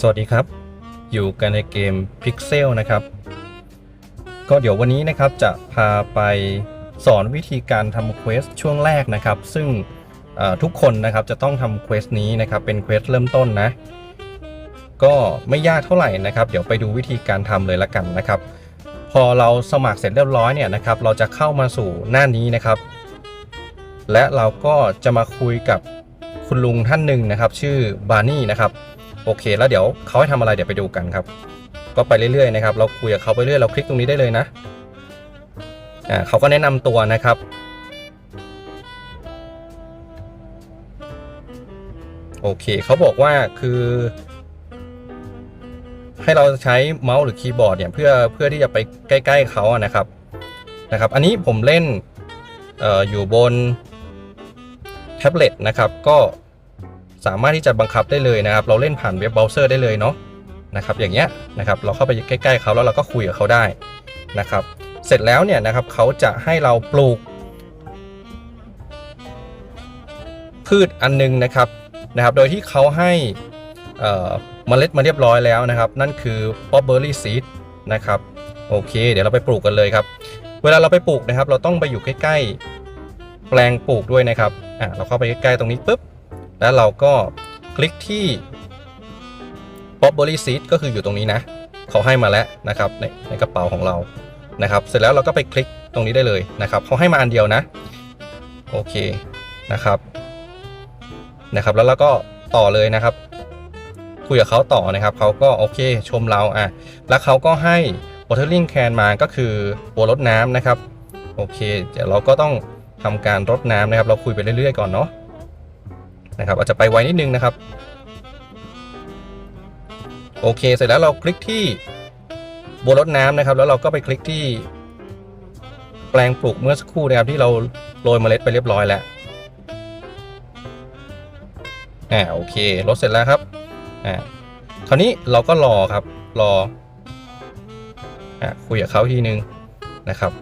สวัสดีครับ อยู่กันในเกม Pixel นะครับ ก็เดี๋ยววันนี้นะครับจะพาไปสอนวิธีการทำเควสช่วงแรกนะครับ ซึ่งทุกคนนะครับจะต้องทำเควสนี้นะครับเป็นเควสเริ่มต้นนะ ก็ไม่ยากเท่าไหร่นะครับ เดี๋ยวไปดูวิธีการทำเลยละกันนะครับ พอเราสมัครเสร็จเรียบร้อยเนี่ยนะครับเราจะเข้ามาสู่หน้านี้นะครับ และเราก็จะมาคุยกับคุณลุงท่านหนึ่งนะครับ ชื่อบาร์นี่นะครับ โอเค แล้วเดี๋ยวเขาให้ทำอะไรเดี๋ยวไปดูกันครับ ก็ไปเรื่อยๆนะครับ เราคุยกับเขาไปเรื่อยเราคลิกตรงนี้ได้เลยนะอ่าเขาก็แนะนำตัวนะครับโอเคเขาบอกว่าคือ ให้เราใช้เมาส์หรือคีย์บอร์ดเนี่ยเพื่อเพื่อที่จะไปใกล้ๆเขาอะนะครับนะครับ อันนี้ผมเล่นอออยู่บนแท็บเล็ตนะครับ ก็ สามารถที่จะบังคับได้เลยนะครับ เราเล่นผ่านเว็บเบราว์เซอร์ได้เลยเนาะนะครับอย่างเงี้ยนะครับเราเข้าไปใกล้ๆเขาแล้วเราก็คุยกับเขาได้นะครับ เสร็จแล้วเนี่ยนะครับเขาจะให้เราปลูก พืชอันนึงนะครับนะครับ โดยที่เขาให้เมล็ดมาเรียบร้อยแล้วนะครับ นั่นคือ p o p b e r r y seed นะครับโอเค เดี๋ยวเราไปปลูกกันเลยครับ เวลาเราไปปลูกนะครับ เราต้องไปอยู่ใกล้ๆแปลงปลูกด้วยนะครับอะเราเข้าไปใกล้ๆตรงนี้ปุ๊บ แล้วเราก็คลิกที่ p o p b e r r y seed ก็คืออยู่ตรงนี้นะ เขาให้มาแล้วนะครับในในกระเป๋าของเรานะครับ เสร็จแล้วเราก็ไปคลิกตรงนี้ได้เลยนะครับ เขาให้มาอันเดียวนะ โอเคนะครับนะครับ แล้วเราก็ต่อเลยนะครับ คุยกับเขาต่อนะครับ เขาก็โอเคชมเราอะ แล้วเขาก็ให้ watering can มาก็คือตัวรดน้ำนะครับ โอเค เดี๋ยวเราก็ต้องทำการรดน้ำนะครับ เราคุยไปเรื่อยๆก่อนเนาะ นะครับอาจจะไปไวนิดนึงนะครับ โอเค เสร็จแล้วเราคลิกที่บัวรดน้ำนะครับ แล้วเราก็ไปคลิกที่ แปลงปลูกเมื่อสักครู่นะครับที่เราโรยเมล็ดไปเรียบร้อยแล้วอ่าโอเครดเสร็จแล้วครับอ่าคราวนี้เราก็รอครับรออ่าคุยกับเขาทีนึงนะครับ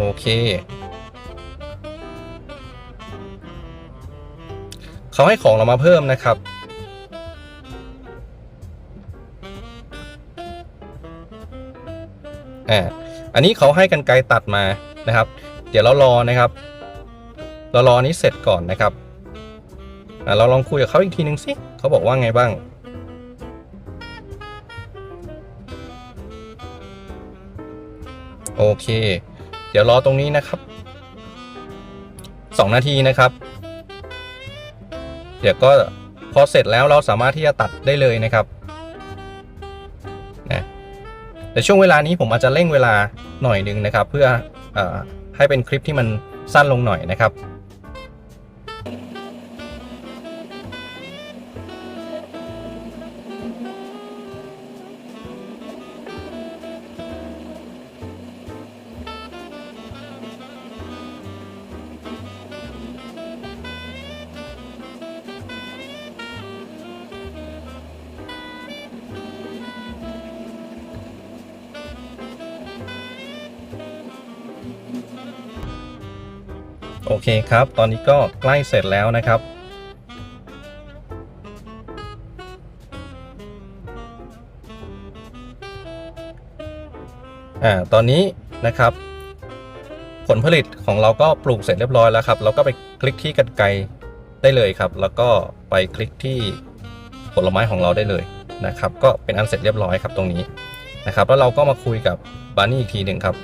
โอเค เขาให้ของเรามาเพิ่มนะครับ อ่า อันนี้เขาให้กันไกรตัดมานะครับ เดี๋ยวเรารอนะครับ เรารออันนี้เสร็จก่อนนะครับเราลองคุยกับเขาอีกทีนึงสิเขาบอกว่าไงบ้าง โอเค เดี๋ยวรอตรงนี้นะครับ 2 นาทีนะครับ เดี๋ยวก็พอเสร็จแล้วเราสามารถที่จะตัดได้เลยนะครับนะแต่ช่วงเวลานี้ผมอาจจะเร่งเวลาหน่อยหนึงนะครับ เพื่ออให้เป็นคลิปที่มันสั้นลงหน่อยนะครับ โอเคครับ ตอนนี้ก็ใกล้เสร็จแล้วนะครับ อ่า ตอนนี้นะครับ ผลผลิตของเราก็ปลูกเสร็จเรียบร้อยแล้วครับ เราก็ไปคลิกที่กันไกรได้เลยครับ แล้วก็ไปคลิกที่ผลไม้ของเราได้เลยนะครับ ก็เป็นอันเสร็จเรียบร้อยครับตรงนี้นะครับ แล้วเราก็มาคุยกับบาร์นี่อีกทีหนึ่งครับ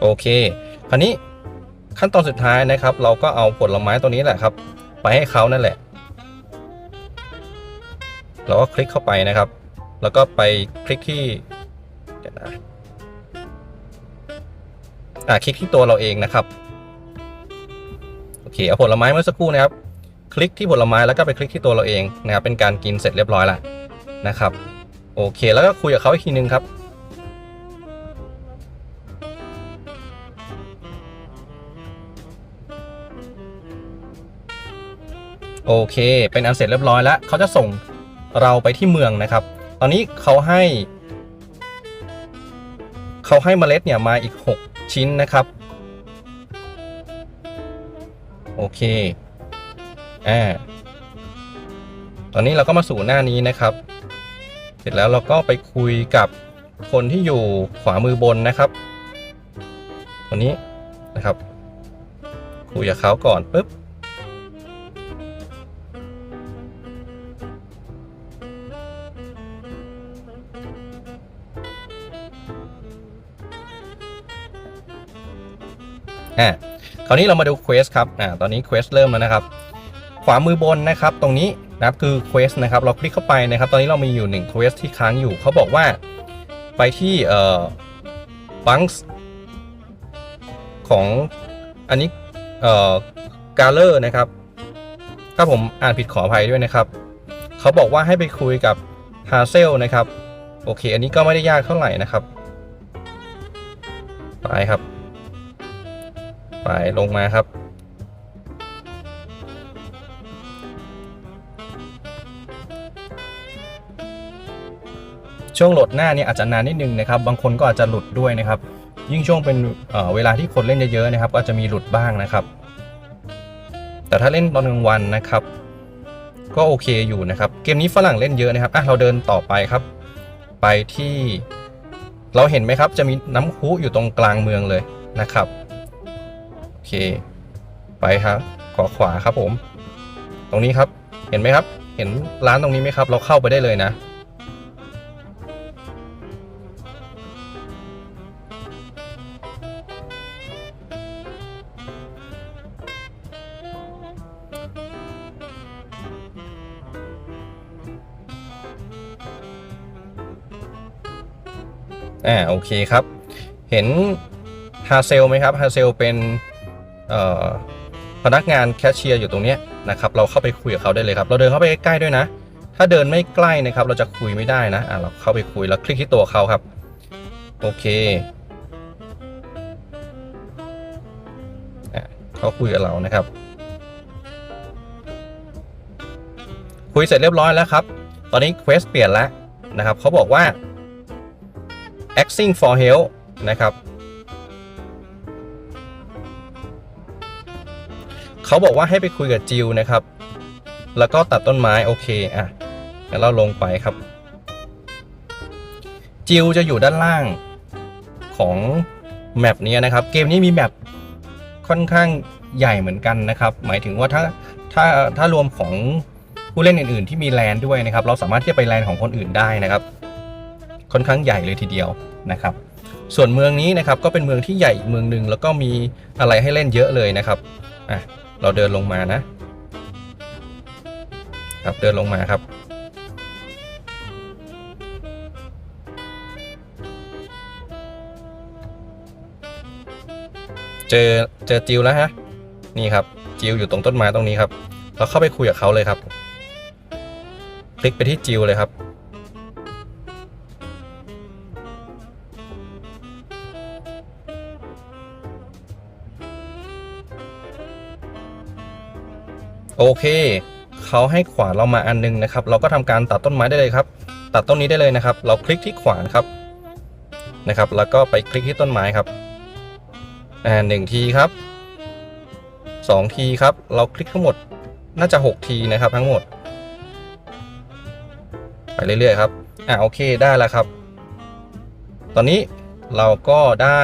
โอเค คราวนี้ขั้นตอนสุดท้ายนะครับ เราก็เอาผลไม้ตัวนี้แหละครับ ไปให้เขานั่นแหละ เราก็คลิกเข้าไปนะครับ แล้วก็ไปคลิกที่เดี๋ยวนะอ่าคลิกที่ตัวเราเองนะครับ โอเคเอาผลไม้เมื่อสักครู่นะครับ คลิกที่ผลไม้แล้วก็ไปคลิกที่ตัวเราเองนะครับ เป็นการกินเสร็จเรียบร้อยแล้วนะครับ โอเค แล้วก็คุยกับเขาอีกทีนึงครับ โอเค เป็นอันเสร็จเรียบร้อยแล้วเขาจะส่งเราไปที่เมืองนะครับ ตอนนี้เขาให้เขาให้เมล็ดเนี่ยมาอีก 6 ชิ้นนะครับ โอเคอ่าตอนนี้เราก็มาสู่หน้านี้นะครับ เสร็จแล้วเราก็ไปคุยกับคนที่อยู่ขวามือบนนะครับคนนี้นะครับ คุยกับเขาก่อนปุ๊บ อ่าคราวนี้เรามาดูเควสครับอ่าตอนนี้เควสเริ่มแล้วนะครับ ขวามือบนนะครับ ตรงนี้นะครับคือเควสนะครับ เราคลิกเข้าไปนะครับ ตอนนี้เรามีอยู่1เควสที่ค้างอยู่เขาบอกว่าไปที่เอ่อบังส์ของอันนี้เอ่อกาเลอร์นะครับ ถ้าผมอ่านผิดขออภัยด้วยนะครับ เขาบอกว่าให้ไปคุยกับฮาเซลนะครับ โอเค อันนี้ก็ไม่ได้ยากเท่าไหร่นะครับ ไปครับ ไปลงมาครับ ช่วงโหลดหน้าเนี่ยอาจจะนานนิดนึงนะครับ บางคนก็อาจจะหลุดด้วยนะครับ ยิ่งช่วงเป็นเเวลาที่คนเล่นเยอะๆนะครับ ก็จะมีหลุดบ้างนะครับ แต่ถ้าเล่นตอนกลางวันนะครับ ก็โอเคอยู่นะครับ เกมนี้ฝรั่งเล่นเยอะนะครับอะเราเดินต่อไปครับ ไปที่เราเห็นไหมครับ จะมีน้ำพุอยู่ตรงกลางเมืองเลยนะครับ เค ไปครับขอขวาครับผม ตรงนี้ครับเห็นไหมครับ เห็นร้านตรงนี้ไหมครับ เราเข้าไปได้เลยนะ อ่าโอเคครับ เห็นฮาเซลไหมครับฮาเซลเป็น พนักงานแคชเชียร์อยู่ตรงนี้นะครับเราเข้าไปคุยกับเขาได้เลยครับ เราเดินเข้าไปใกล้ๆด้วยนะ ถ้าเดินไม่ใกล้นะครับ เราจะคุยไม่ได้นะอ่าเราเข้าไปคุยแล้วคลิกที่ตัวเขาครับ โอเคอะเขาคุยกับเรานะครับ คุยเสร็จเรียบร้อยแล้วครับ ตอนนี้เควสเปลี่ยนแล้วนะครับเขาบอกว่า acting for help นะครับ เขาบอกว่าให้ไปคุยกับจิวนะครับ แล้วก็ตัดต้นไม้โอเคอะงั้นเราลงไปครับ จิวจะอยู่ด้านล่างของแมปนี้นะครับ เกมนี้มีแมปค่อนข้างใหญ่เหมือนกันนะครับ หมายถึงว่าถ้าถ้าถ้ารวมของผู้เล่นอื่น ๆ ที่มีแลนด์ด้วยนะครับ เราสามารถที่จะไปแลนด์ของคนอื่นได้นะครับ ค่อนข้างใหญ่เลยทีเดียวนะครับ ส่วนเมืองนี้นะครับก็เป็นเมืองที่ใหญ่อีกเมืองหนึ่งแล้วก็มีอะไรให้เล่นเยอะเลยนะครับอะ เราเดินลงมานะครับเดินลงมาครับ เจอเจอจิวแล้วฮะนี่ครับจิวอยู่ตรงต้นไม้ตรงนี้ครับ เราเข้าไปคุยกับเขาเลยครับ คลิกไปที่จิวเลยครับ โอเคเขาให้ขวานเรามาอันนึงนะครับ เราก็ทำการตัดต้นไม้ได้เลยครับ ตัดต้นนี้ได้เลยนะครับ เราคลิกที่ขวานครับนะครับ แล้วก็ไปคลิกที่ต้นไม้ครับอ่าหนึ่งทีครับสองทีครับ เราคลิกทั้งหมดน่าจะหกทีนะครับ ทั้งหมด ไปเรื่อยๆครับอ่าโอเคได้แล้วครับ ตอนนี้เราก็ได้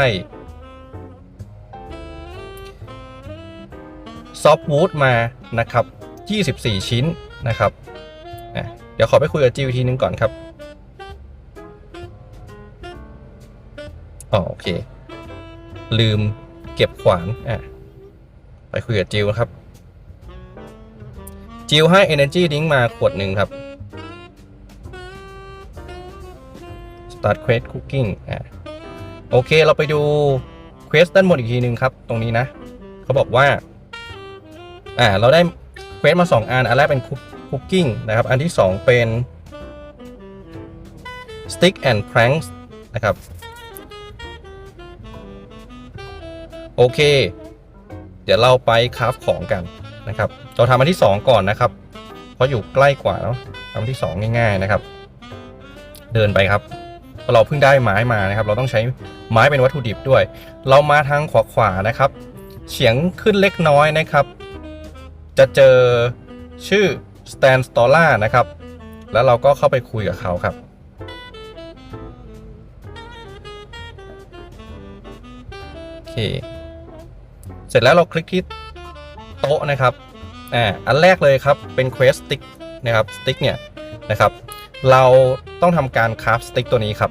ซอฟต์วูดมา นะครับ 24 ชิ้นนะครับ เดี๋ยวขอไปคุยกับจิวทีนึงก่อนครับอ๋อโอเค ลืมเก็บขวานอะไปคุยกับจิวครับ จิวให้ Energy Drink มาขวดหนึ่งครับ Start Quest Cooking อะโอเคเราไปดูเควสด้านบนอีกทีหนึ่งครับ ตรงนี้นะ เขาบอกว่า อ่าเราได้เควสมา 2 อัน อันแรกเป็นคุกกิ้งนะครับ อันที่ 2 เป็น stick and pranks นะครับ โอเค เดี๋ยวเราไปคราฟของกันนะครับ เราทำอันที่ 2 ก่อนนะครับ เพราะอยู่ใกล้กว่าเนาะทำอันที่ 2 ง่ายๆนะครับ เดินไปครับเราเพิ่งได้ไม้มานะครับ เราต้องใช้ไม้เป็นวัตถุดิบด้วย เรามาทางขวาขวาๆนะครับ เฉียงขึ้นเล็กน้อยนะครับ จะเจอชื่อ Stan s t o l a นะครับ แล้วเราก็เข้าไปคุยกับเขาครับ โอเค เสร็จแล้วเราคลิกที่โต๊ะนะครับอ่าอันแรกเลยครับ เป็น Quest Stick นะครับ Stick เนี่ยนะครับ เราต้องทำการคราฟสติ๊กตัวนี้ครับ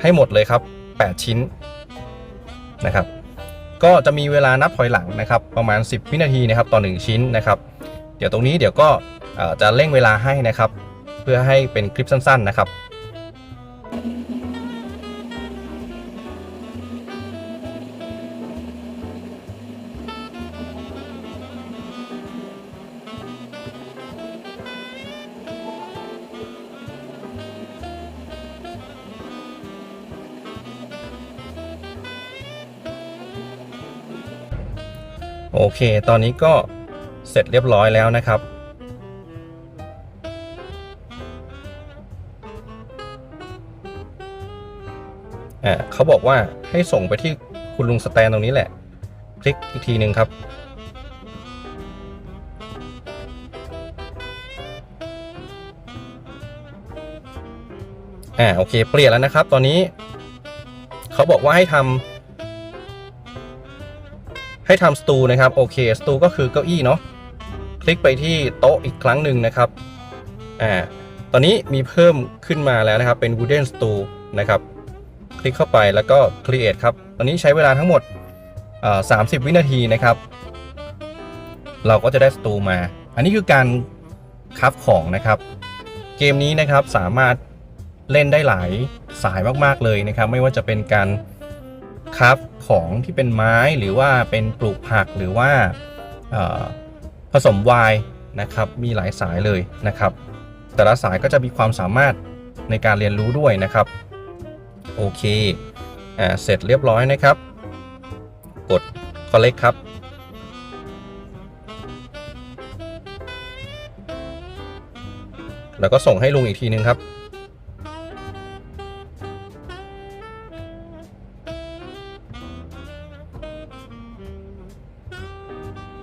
ให้หมดเลยครับ 8 ชิ้นนะครับ ก็จะมีเวลานับถอยหลังนะครับประมาณ 10 วินาทีนะครับต่อ 1 ชิ้นนะครับเดี๋ยวตรงนี้เดี๋ยวก็จะเร่งเวลาให้นะครับ เพื่อให้เป็นคลิปสั้น ๆนะครับ เค ตอนนี้ก็เสร็จเรียบร้อยแล้วนะครับ อ่าเขาบอกว่าให้ส่งไปที่คุณลุงสแตนตรงนี้แหละ คลิกอีกทีหนึ่งครับ อ่า โอเค เปลี่ยนแล้วนะครับ ตอนนี้ เขาบอกว่าให้ทำ ให้ทำสตูนะครับโอเคสตูก็คือเก้าอี้เนาะคลิกไปที่โต๊ะอีกครั้งหนึ่งนะครับอ่าตอนนี้มีเพิ่มขึ้นมาแล้วนะครับเป็น wooden stool นะครับ คลิกเข้าไปแล้วก็ create ครับ ตอนนี้ใช้เวลาทั้งหมดอ่า30วินาทีนะครับ เราก็จะได้สตูมา อันนี้คือการคับของนะครับ เกมนี้นะครับสามารถเล่นได้หลายสายมาก ๆ เลยนะครับ ไม่ว่าจะเป็นการคับ ของที่เป็นไม้หรือว่าเป็นปลูกผักหรือว่าผสมไวน์นะครับมีหลายสายเลยนะครับ แต่ละสายก็จะมีความสามารถในการเรียนรู้ด้วยนะครับโอเคอ่าเสร็จเรียบร้อยนะครับ กด collect ครับแล้วก็ส่งให้ลุงอีกทีนึงครับ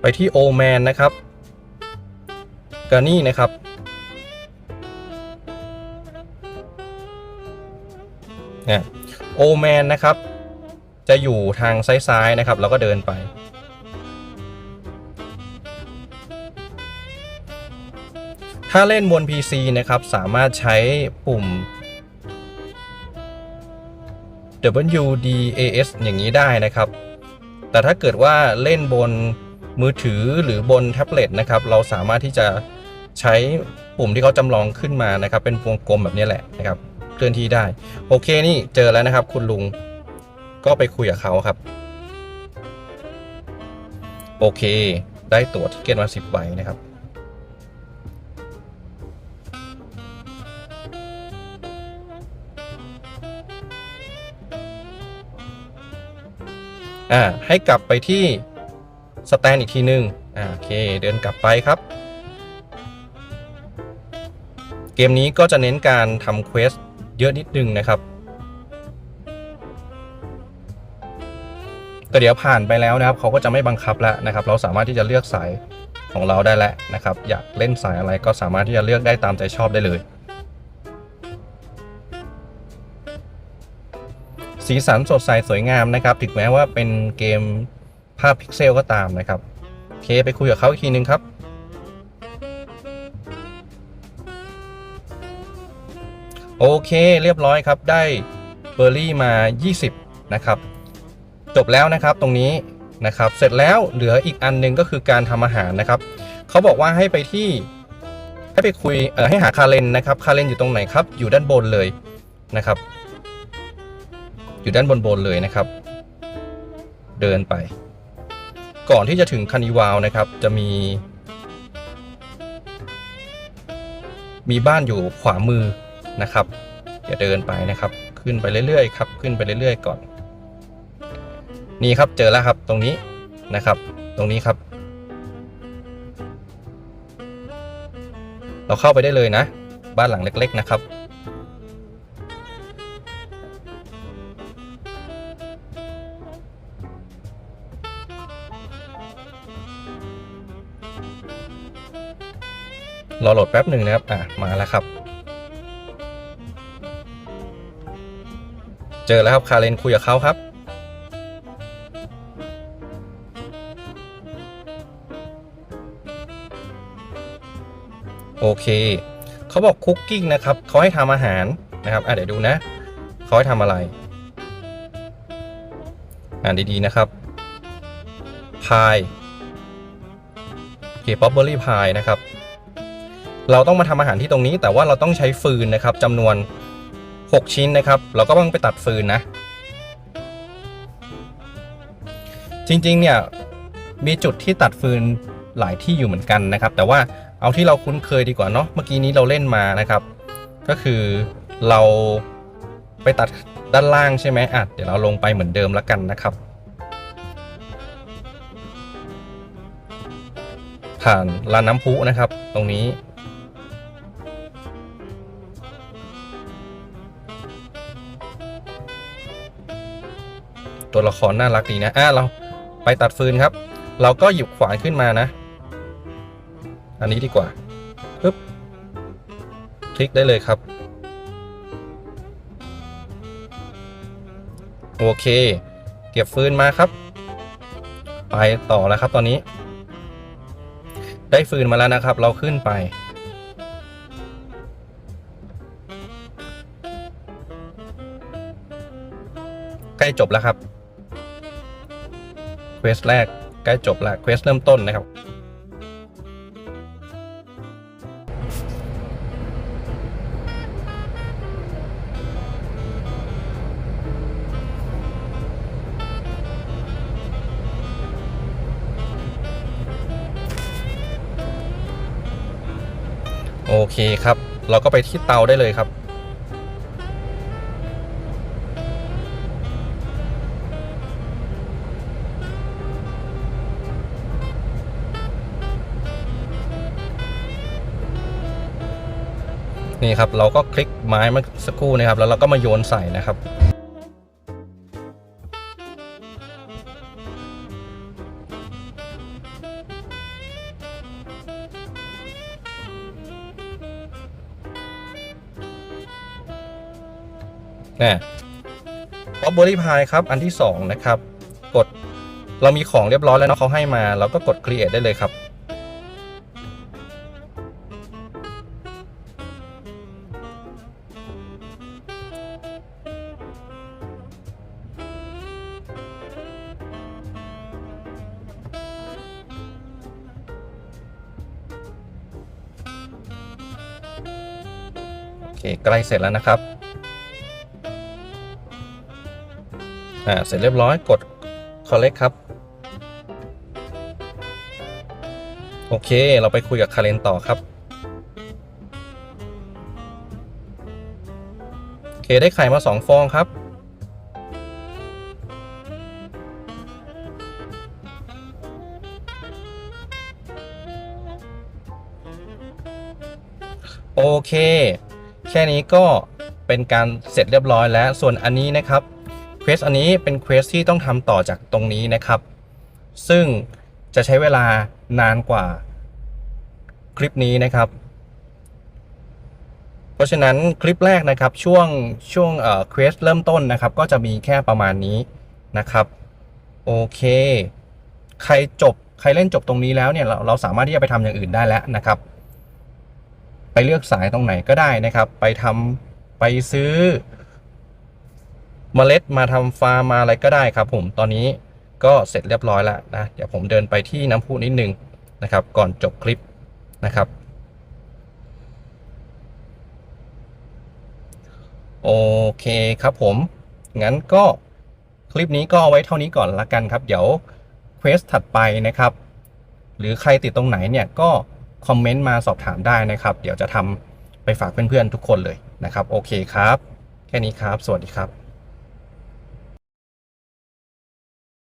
ไปที่โอแมนนะครับกานี่นะครับโอแมนนะครับ จะอยู่ทางซ้ายๆนะครับ แล้วก็เดินไป ถ้าเล่นบน PC นะครับ สามารถใช้ปุ่ม WDAS อย่างนี้ได้นะครับ แต่ถ้าเกิดว่าเล่นบน มือถือหรือบนแท็บเล็ตนะครับเราสามารถที่จะใช้ปุ่มที่เขาจำลองขึ้นมานะครับ เป็นวงกลมแบบนี้แหละนะครับเคลื่อนที่ได้ โอเคนี่เจอแล้วนะครับ คุณลุงก็ไปคุยกับเขาครับ โอเค ได้ตั๋วทิเกตมา10ใบนะครับ อ่าให้กลับไปที่ สแตนอีกทีนึงอ่าโอเคเดินกลับไปครับ เกมนี้ก็จะเน้นการทำเควสเยอะนิดนึงนะครับแต่เดี๋ยวผ่านไปแล้วนะครับเขาก็จะไม่บังคับแล้วนะครับ เราสามารถที่จะเลือกสายของเราได้แล้วนะครับ อยากเล่นสายอะไรก็สามารถที่จะเลือกได้ตามใจชอบได้เลย สีสันสดใสสวยงามนะครับถึงแม้ว่าเป็นเกมาพพิกเซลก็ตามนะครับโอเคไปคุยกับเขาอีกทีนึงครับโอเค เรียบร้อยครับ ได้เบอร์รี่มา 20 นะครับ จบแล้วนะครับตรงนี้นะครับ เสร็จแล้วเหลืออีกอันหนึงก็คือการทำอาหารนะครับ เขาบอกว่าให้ไปที่ให้ไปคุยเออให้หาคาเลนนะครับ คาเลนอยู่ตรงไหนครับ อยู่ด้านบนเลยนะครับ อยู่ด้านบนบนเลยนะครับ เดินไป ก่อนที่จะถึงคานิวาวนะครับ จะมี มีบ้านอยู่ขวามือนะครับอย่าเดินไปนะครับ ขึ้นไปเรื่อยๆครับ ขึ้นไปเรื่อย ๆ ก่อน นี่ครับเจอแล้วครับตรงนี้นะครับ ตรงนี้ครับ เราเข้าไปได้เลยนะ บ้านหลังเล็ก ๆ นะครับ รอโหลดแป๊บหนึ่งนะครับ อะ มาแล้วครับ เจอแล้วครับ คาเรนคุยกับเขาครับ โอเค เขาบอกคุกกิ้งนะครับ เขาให้ทำอาหารนะครับ อะ เดี๋ยวดูนะ เขาให้ทำอะไร อ่านดีๆนะครับ พายโอเคป๊อปเบอร์รี่พายนะครับ เราต้องมาทำอาหารที่ตรงนี้ แต่ว่าเราต้องใช้ฟืนนะครับจำนวน 6 ชิ้นนะครับ เราก็ต้องไปตัดฟืนนะ จริงๆเนี่ยมีจุดที่ตัดฟืนหลายที่อยู่เหมือนกันนะครับ แต่ว่าเอาที่เราคุ้นเคยดีกว่าเนาะเมื่อกี้นี้เราเล่นมานะครับ ก็คือเราไปตัดด้านล่างใช่ไหมอะเดี๋ยวเราลงไปเหมือนเดิมแล้วกันนะครับ ผ่านลานน้ำพุนะครับ ตรงนี้ ตัวละครน่ารักดีนะอะเราไปตัดฟืนครับ เราก็หยิบขวานขึ้นมานะ อันนี้ดีกว่าปึ๊บคลิกได้เลยครับ โอเค เก็บฟืนมาครับ ไปต่อแล้วครับตอนนี้ ได้ฟืนมาแล้วนะครับ เราขึ้นไปใกล้จบแล้วครับ ควสแรกใกล้จบแล้วเควสเริ่มต้นนะครับ โอเคครับ เราก็ไปที่เตาได้เลยครับ นี่ครับเราก็คลิกไม้มื่อสักครู่นะครับ แล้วเราก็มาโยนใส่นะครับนะป๊อปบอรี่พายครับ อันที่ 2 นะครับ กดเรามีของเรียบร้อยแล้วเนาะเขาให้มา เราก็กด create ได้เลยครับ เคใกล้เสร็จแล้วนะครับอ่าเสร็จเรียบร้อยกด collect ครับ โอเค เราไปคุยกับคาเรนต่อครับ โอเค ได้ไข่มา 2 ฟองครับ โอเค แค่นี้ก็เป็นการเสร็จเรียบร้อยแล้ว ส่วนอันนี้นะครับเควสอันนี้เป็นเควสที่ต้องทำต่อจากตรงนี้นะครับ ซึ่งจะใช้เวลานานกว่าคลิปนี้นะครับ เพราะฉะนั้นคลิปแรกนะครับช่วงช่วงเอ่อเควสเริ่มต้นนะครับ ก็จะมีแค่ประมาณนี้นะครับโอเค ใครจบใครเล่นจบตรงนี้แล้วเนี่ยเราเราสามารถที่จะไปทำอย่างอื่นได้แล้วนะครับ ไปเลือกสายตรงไหนก็ได้นะครับ ไปทำไปซื้อเมล็ดมาทำฟาร์มมาอะไรก็ได้ครับ ผมตอนนี้ก็เสร็จเรียบร้อยแล้วนะเดี๋ยวผมเดินไปที่น้ำพุนิดนึงนะครับ ก่อนจบคลิปนะครับ โอเคครับผม งั้นก็คลิปนี้ก็เอาไว้เท่านี้ก่อนละกันครับ เดี๋ยวเควสถัดไปนะครับ หรือใครติดตรงไหนเนี่ยก็ คอมเมนต์มาสอบถามได้นะครับ เดี๋ยวจะทำไปฝากเพื่อนๆทุกคนเลยนะครับ โอเคครับ แค่นี้ครับ สวัสดีครับ